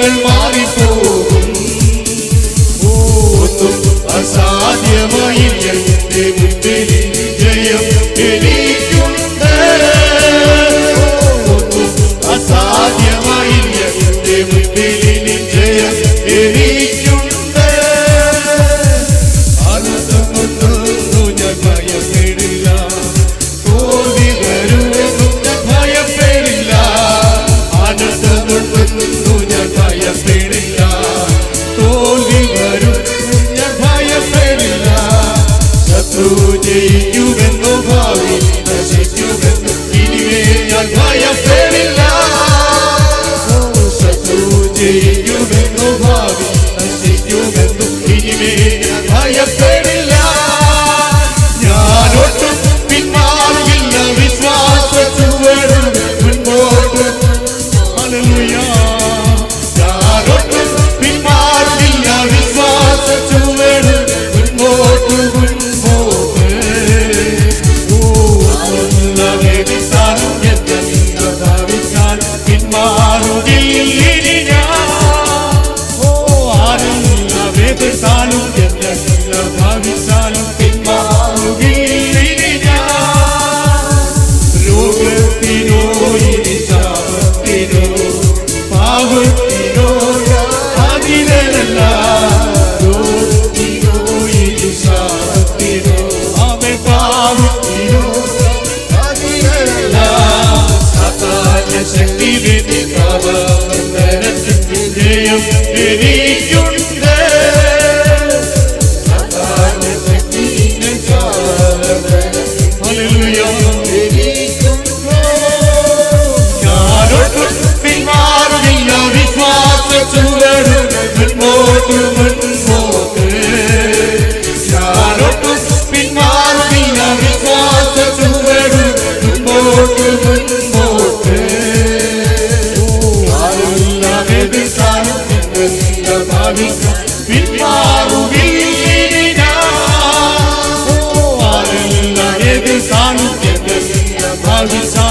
കാര്യങ്ങൾ മാറിപ്പോകും. ഒന്നും അസാധ്യമായി ജയിക്കുമെന്നു ഭാവി നശിക്കുമെന്നു ഇനിമേ ഞാൻ ഭയപ്പെടില്ല. ഞാനൊട്ടും പിന്മാറില്ല വിശ്വാസ ചുവടും മുൻപോട്ടും. അലലുയ yaşayıp bir gün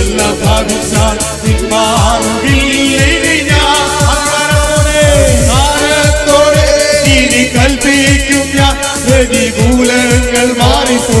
എല്ലാ ഭാഗം സാധിപ്പാറുകിൽ കൽപ്പിക്കും ഞാൻ പ്രതികൂലങ്ങൾ മാറിപ്പോ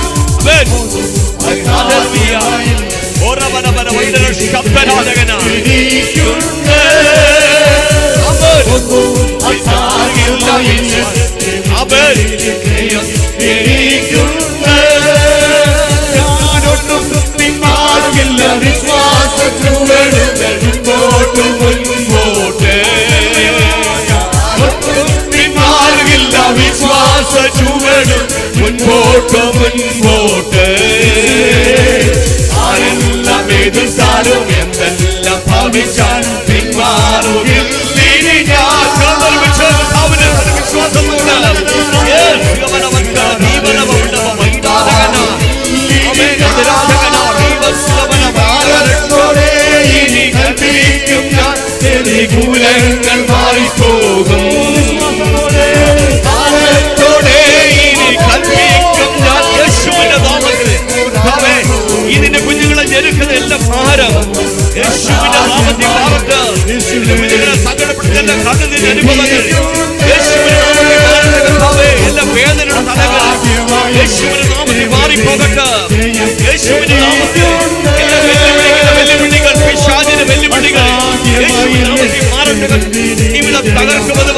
എന്ന് ആമേൻ. എനിക്കുണ്ട് ഞാനൊട്ടും പിന്മാറുകില്ല വിശ്വാസ ചുവടുകൾ മുമ്പോട്ട് മുൻപോട്ട് പിന്മാറുകില്ല വിശ്വാസ ചുവടും മുൻപോട്ട് മുൻപോട്ട് ആരെല്ലാം എതിർത്താലും എന്തെല്ലാം ഭാവിച്ചാലും നിന്റെ കണ്ണുനിന്റെ അനുഭവങ്ങൾ. എല്ലാ വേദനയുടെ തലകൾ യേശുവിന്റെ നാമത്തിൽ മാറിപ്പോകട്ടെ. യേശുവിന്റെ നാമത്തിൽ എല്ലാ വെല്ലുവിളികളുടെ വെല്ലുവിളികൾ പിശാചിന്റെ വെല്ലുവിളികൾ യേശുവിന്റെ നാമത്തിൽ മാറട്ടെ. ഇവിടെ തകർക്കുന്നത്